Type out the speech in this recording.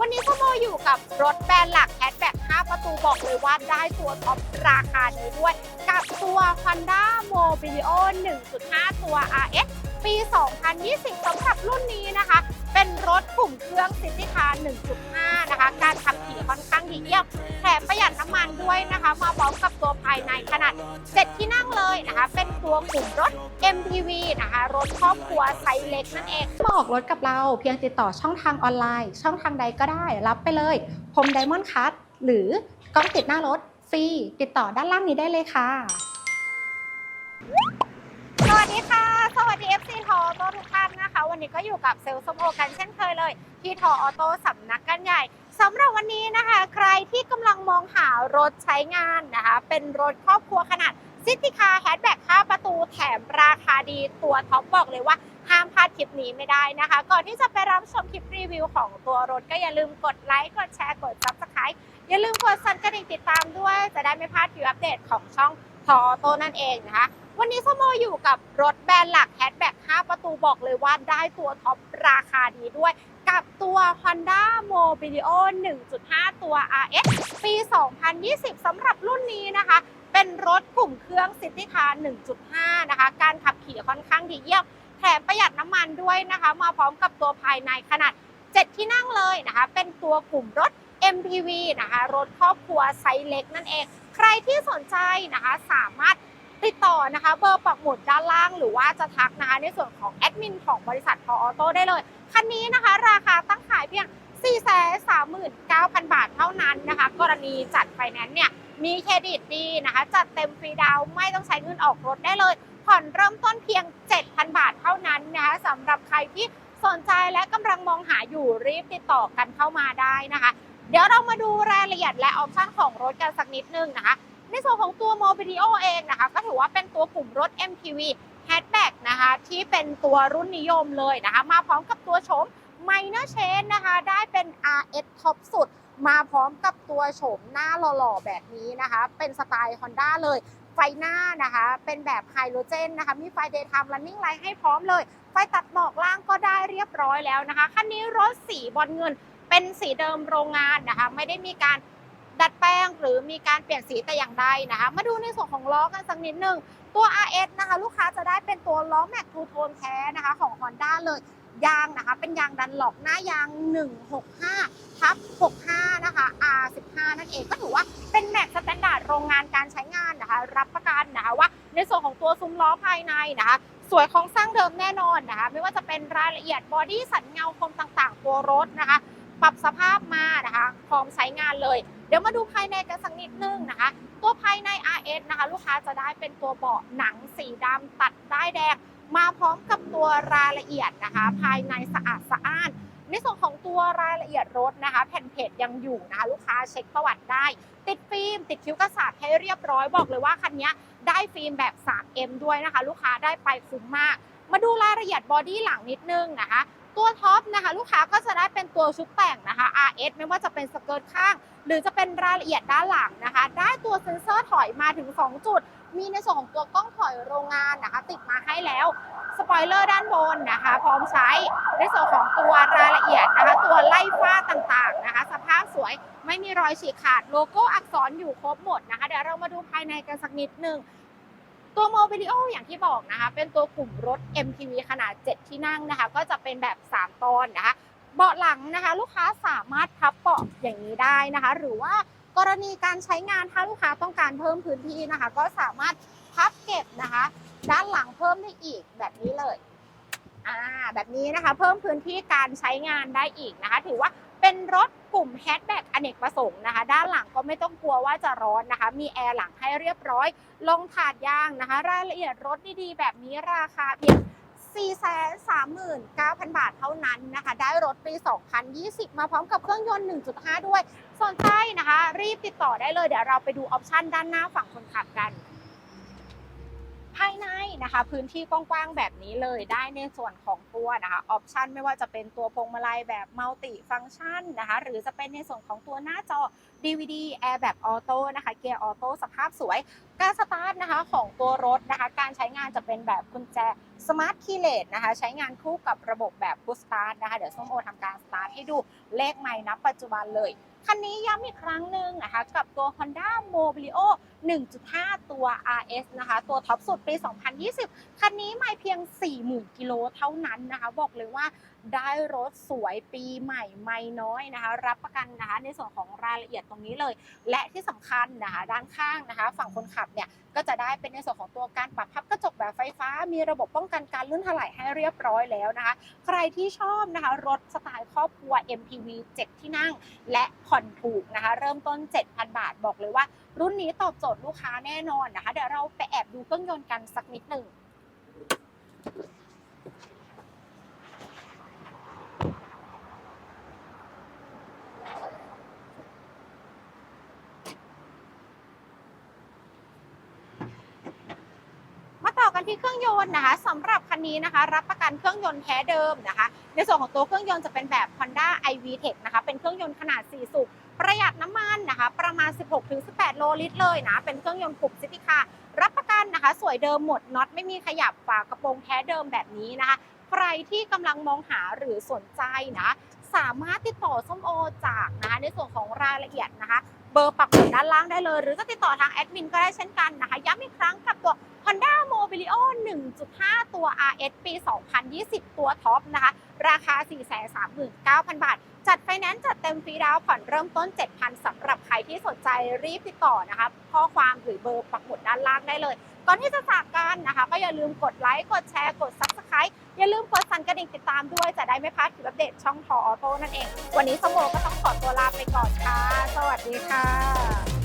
วันนี้ขโมอยู่กับรถแบรนด์หลักแฮทแบ็ก5ประตูบอกเลยว่าได้ตัวท็อปราคานี้ด้วย กับตัว Honda Mobilio 1.5 ตัว RS ปี 2020สำหรับรุ่นนี้นะคะ เป็นรถกลุ่มเครื่องซิตี้คาร์1.5 นะคะ การขับขี่ค่อนข้างดีเยี่ยมแถมประหยัดน้ำมันด้วยนะคะ มาพร้อมกับ ภายในขนาด 7 ที่นั่งเลยนะคะ เป็นตัวกลุ่มรถ MPV นะคะ รถครอบครัวไซส์เล็กนั่นเองมาออกรถกับเราเพียงติดต่อช่องทางออนไลน์ ช่องทางใดก็ได้รับไปเลยพรมไดมอนด์คัตหรือกล้องติดหน้ารถฟรีติดต่อด้านล่างนี้ได้เลยค่ะ สวัสดีค่ะ สวัสดี FC ทออโต้ทุกท่านนะคะ วันนี้ก็อยู่กับเซลล์สมโอกันเช่นเคยเลย ที่ทอออโต้สำนักกันใหญ่ สำหรับวันนี้นะคะ ใครที่กำลังมองหารถใช้งานนะคะ เป็นรถครอบครัวขนาดซิติคาแฮชแบ็ก5ประตูแถมราคาดีตัวท็อปบอกเลยว่าห้ามพลาดคลิปนี้ไม่ได้นะคะ ก่อนที่จะไปรับชมคลิปรีวิวของตัวรถก็อย่าลืมกดไลค์กดแชร์กด subscribe อย่าลืมกดสั่นกระดิ่งติดตามด้วย จะได้ไม่พลาดคลิปอัปเดตของช่องทอโตนั่นเองนะคะ วันนี้สโมอยู่กับรถแบรนด์หลักแฮชแบ็ก5ประตูบอกเลยว่าได้ตัวท็อปราคาดีด้วย กับตัว Honda Mobilio 1.5 ตัว RS ปี 2020สำหรับรุ่นนี้นะคะ เป็นรถกลุ่มเครื่อง City Car 1.5 นะคะ การขับขี่ค่อนข้างดีเยี่ยมแถมประหยัดน้ำมันด้วยนะคะ มาพร้อมกับตัวภายในขนาด 7 ที่นั่งเลยนะคะ เป็นตัวกลุ่มรถ MPV นะคะ รถครอบครัวไซส์เล็กนั่นเอง ใครที่สนใจนะคะสามารถติดต่อนะคะเบอร์ปักหมุดด้านล่างหรือว่าจะทักนะคะในส่วนของแอดมินของบริษัททอออโต้ได้เลย คันนี้นะคะราคาตั้งขายเพียง 439,000 บาทเท่านั้นนะคะ กรณีจัดไฟแนนซ์เนี่ยมีเครดิตดีนะคะ จัดเต็มฟรีดาวไม่ต้องใช้เงินออกรถได้เลย ผ่อนเริ่มต้นเพียง 7,000 บาทเท่านั้นนะคะสำหรับใครที่สนใจและกำลังมองหาอยู่รีบติดต่อกันเข้ามาได้นะคะ เดี๋ยวเรามาดูรายละเอียดและออปชั่นของรถกันสักนิดนึงนะคะ ในส่วนของตัว Mobilio เองนะคะ ก็ถือว่าเป็นตัวกลุ่มรถ MPV Hatchback นะคะที่เป็นตัวรุ่นนิยมเลยนะคะมาพร้อมกับตัวโฉม Minor Change นะคะได้เป็น RS ท็อปสุด มาพร้อมกับตัวโฉมหน้าหล่อๆแบบนี้นะคะ เป็นสไตล์ Honda เลยไฟหน้านะคะเป็นแบบไฮโดรเจนนะคะมีไฟ Daytime Running Light ให้พร้อมเลย ไฟตัดหมอกล่างก็ได้เรียบร้อยแล้วนะคะคันนี้รถสีบอลเงินเป็นสีเดิมโรงงานนะคะ ไม่ได้มีการ ดัดแปลงหรือมีการเปลี่ยนสีแต่อย่างใดนะคะ มาดูในส่วนของล้อกันสักนิดหนึ่งตัว RS นะคะ ลูกค้าจะได้เป็นตัวล้อแม็กทูโทนแท้นะคะของ Honda เลยยางนะคะ เป็นยางดันหลอกหน้ายาง 165ทับ65 นะคะ R15 นั่นเองก็ถือว่าเป็นแม็กสแตนดาร์ดโรงงานการใช้งานนะคะ รับประกันนะคะว่าในส่วนของตัวซุ้มล้อภายในนะคะสวยของสร้างเดิมแน่นอนนะคะ ไม่ว่าจะเป็นรายละเอียดบอดี้สันเงาคมต่างๆ ตัวรถนะคะ ปรับสภาพมานะคะพร้อมใช้งานเลย เดี๋ยวมาดูภายในกันสักนิดนึงนะคะ ตัวภายใน RS นะคะ ลูกค้าจะได้เป็นตัวเบาะหนังสีดำตัดได้แดง มาพร้อมกับตัวรายละเอียดนะคะ ภายในสะอาดสะอ้านในส่วนของตัวรายละเอียดรถนะคะ แผ่นเพจยังอยู่นะคะ ลูกค้าเช็คประวัติได้ ติดฟิล์มติดคิ้วกระสาดให้เรียบร้อยบอกเลยว่าคันนี้ได้ฟิล์มแบบ 3M ด้วยนะคะ ลูกค้าได้ไปคุ้มมาก มาดูรายละเอียดบอดี้หลังนิดนึงนะคะ ตัวท็อปนะคะ ลูกค้าก็จะได้เป็นตัวชุดแต่งนะคะ RS ไม่ว่าจะเป็นสเกิร์ตข้าง หรือจะเป็นรายละเอียดด้านหลังนะคะ ได้ตัวเซ็นเซอร์ถอยมาถึง 2 จุด มีในส่วนของตัวกล้องถอยโรงงานนะคะ ติดมาให้แล้วสปอยเลอร์ด้านบนนะคะ พร้อมใช้ในส่วนของตัวรายละเอียดนะคะ ตัวไล่ฟ้าต่างๆนะคะ สภาพสวยไม่มีรอยฉีกขาดโลโก้อักษรอยู่ครบหมดนะคะ เดี๋ยวเรามาดูภายในกันสักนิดหนึ่ง ตัวโมบิลิโออย่างที่บอกนะคะ เป็นตัวกลุ่มรถ MPV ขนาด 7 ที่นั่งนะคะ ก็จะเป็นแบบ 3 ตอนนะคะ เบาะหลังนะคะ ลูกค้าสามารถพับเบาะอย่างนี้ได้นะคะ หรือว่ากรณีการใช้งานถ้าลูกค้าต้องการเพิ่มพื้นที่นะคะ ก็สามารถพับเก็บนะคะ ด้านหลังเพิ่มได้อีกแบบนี้เลยอ่าแบบนี้นะคะ เพิ่มพื้นที่การใช้งานได้อีกนะคะ ถือว่า เป็นรถกลุ่มแฮชแบ็กอเนกประสงค์นะคะ ด้านหลังก็ไม่ต้องกลัวว่าจะร้อนนะคะ มีแอร์หลังให้เรียบร้อย ลงถาดยางนะคะ รายละเอียดรถดีๆ แบบนี้ราคาเพียง439,000 บาทเท่านั้นนะคะ ได้รถปี 2020 มาพร้อมกับเครื่องยนต์ 1.5 ด้วย สนใจนะคะ รีบติดต่อได้เลย เดี๋ยวเราไปดูออปชันด้านหน้าฝั่งคนขับกัน ภายใน นะคะ พื้นที่กว้างๆแบบนี้เลยได้ในส่วนของตัวนะคะออปชันไม่ว่าจะเป็นตัวพวงมาลัยแบบมัลติฟัง c t ชันนะคะ หรือจะเป็นในส่วนของตัวหน้าจอ DVD แอร์แบบออโต้นะคะเกียร์ออโต้สภาพสวย การสตาร์ทนะคะของตัวรถนะคะ การใช้งานจะเป็นแบบกุญแจสมาร์ทคีย์เลสนะคะ ใช้งานคู่กับระบบแบบพุ s สตาร์ทนะคะ เดี๋ยวส้มโอทำการสตาร์ทให้ดูเลขใหม่นับปัจจุบันเลยคันนี้ย้ำอีกครั้งหนึ่งนะคะกับตัว Honda Mobilio 1.5 ตัว RS นะคะ ตัวท็อปสุดปี 2020คันนี้ไม่เพียง 40,000กิโลเท่านั้นนะคะ บอกเลยว่าได้รถสวยปีใหม่ไม่น้อยนะคะ รับประกันนะคะในส่วนของรายละเอียดตรงนี้เลย และที่สำคัญนะคะด้านข้างนะคะ ฝั่งคนขับเนี่ยก็จะได้เป็นในส่วนของตัวการปรับพับกระจกแบบไฟฟ้า มีระบบป้องกันการลื่นถลายให้เรียบร้อยแล้วนะคะ ใครที่ชอบนะคะรถสไตล์ครอบครัว MPV 7 ที่นั่ง และผ่อนถูกนะคะ เริ่มต้น 7,000 บาทบอกเลยว่า รุ่นนี้ตอบโจทย์ลูกค้าแน่นอนนะคะ เดี๋ยวเราไปแอบดูเครื่องยนต์กันสักนิดหนึ่ง มาต่อกัน ที่เครื่องยนต์นะคะสำหรับคันนี้นะคะ รับประกันเครื่องยนต์แท้เดิมนะคะ ในส่วนของตัวเครื่องยนต์จะเป็นแบบ Honda iV-Tech นะคะเป็นเครื่องยนต์ขนาด 4 สูบประหยัดน้ำมันนะคะ ประมาณ 16-18 โลลิตรเลยนะ เป็นเครื่องยนต์กลุ่มซิติคารับประกันนะคะ สวยเดิมหมดน็อตไม่มีขยับฝากระโปรงแท้เดิมแบบนี้นะคะ ใครที่กำลังมองหาหรือสนใจนะ สามารถติดต่อส้มโอจากนะคะในส่วนของรายละเอียดนะคะ เบอร์ปักหมุดด้านล่างได้เลย หรือจะติดต่อทางแอดมินก็ได้เช่นกันนะคะย้ำอีกครั้งกับตัว Honda Mobilio 1.5 ตัว RS ปี 2020 ตัวท็อปนะคะ ราคา 439,000 บาท จัดไฟแนนซ์จัดเต็มฟรีดาวน์ผ่อนเริ่มต้น 7,000สำหรับใครที่สนใจรีบติดต่อนะคะ ข้อความหรือเบอร์ปักหมุดด้านล่างได้เลย ก่อนที่จะจากกันนะคะ ก็อย่าลืมกดไลค์ กดแชร์ กด Subscribe อย่าลืมกดสั่นกระดิ่งติดตามด้วยจะได้ไม่พลาดคลิปอัปเดตช่องทอออโต้นั่นเอง วันนี้สมโมก็ต้องขอตัวลาไปก่อนค่ะ สวัสดีค่ะ